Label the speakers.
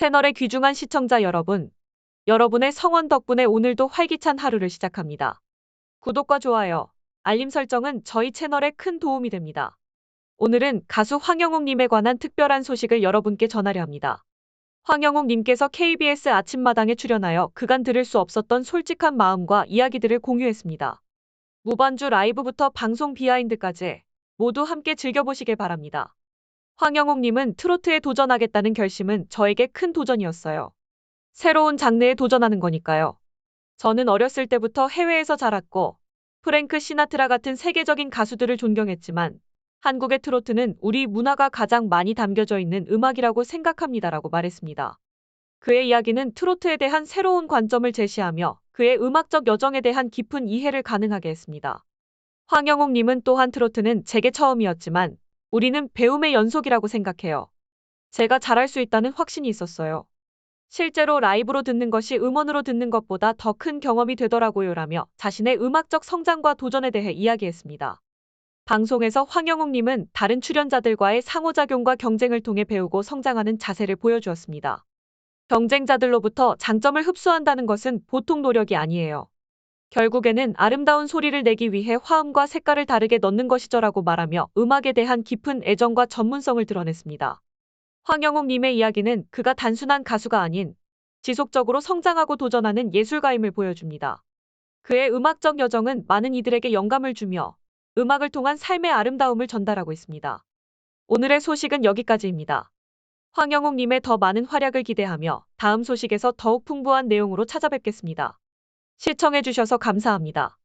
Speaker 1: 채널의 귀중한 시청자 여러분, 여러분의 성원 덕분에 오늘도 활기찬 하루를 시작합니다. 구독과 좋아요, 알림 설정은 저희 채널에 큰 도움이 됩니다. 오늘은 가수 황영욱님에 관한 특별한 소식을 여러분께 전하려 합니다. 황영욱님께서 KBS 아침마당에 출연하여 그간 들을 수 없었던 솔직한 마음과 이야기들을 공유했습니다. 무반주 라이브부터 방송 비하인드까지 모두 함께 즐겨보시길 바랍니다. 황영욱님은 트로트에 도전하겠다는 결심은 저에게 큰 도전이었어요. 새로운 장르에 도전하는 거니까요. 저는 어렸을 때부터 해외에서 자랐고 프랭크 시나트라 같은 세계적인 가수들을 존경했지만 한국의 트로트는 우리 문화가 가장 많이 담겨져 있는 음악이라고 생각합니다라고 말했습니다. 그의 이야기는 트로트에 대한 새로운 관점을 제시하며 그의 음악적 여정에 대한 깊은 이해를 가능하게 했습니다. 황영욱님은 또한 트로트는 제게 처음이었지만 우리는 배움의 연속이라고 생각해요. 제가 잘할 수 있다는 확신이 있었어요. 실제로 라이브로 듣는 것이 음원으로 듣는 것보다 더 큰 경험이 되더라고요 라며 자신의 음악적 성장과 도전에 대해 이야기했습니다. 방송에서 황영욱님은 다른 출연자들과의 상호작용과 경쟁을 통해 배우고 성장하는 자세를 보여주었습니다. 경쟁자들로부터 장점을 흡수한다는 것은 보통 노력이 아니에요. 결국에는 아름다운 소리를 내기 위해 화음과 색깔을 다르게 넣는 것이죠라고 말하며 음악에 대한 깊은 애정과 전문성을 드러냈습니다. 황영욱님의 이야기는 그가 단순한 가수가 아닌 지속적으로 성장하고 도전하는 예술가임을 보여줍니다. 그의 음악적 여정은 많은 이들에게 영감을 주며 음악을 통한 삶의 아름다움을 전달하고 있습니다. 오늘의 소식은 여기까지입니다. 황영욱님의 더 많은 활약을 기대하며 다음 소식에서 더욱 풍부한 내용으로 찾아뵙겠습니다. 시청해주셔서 감사합니다.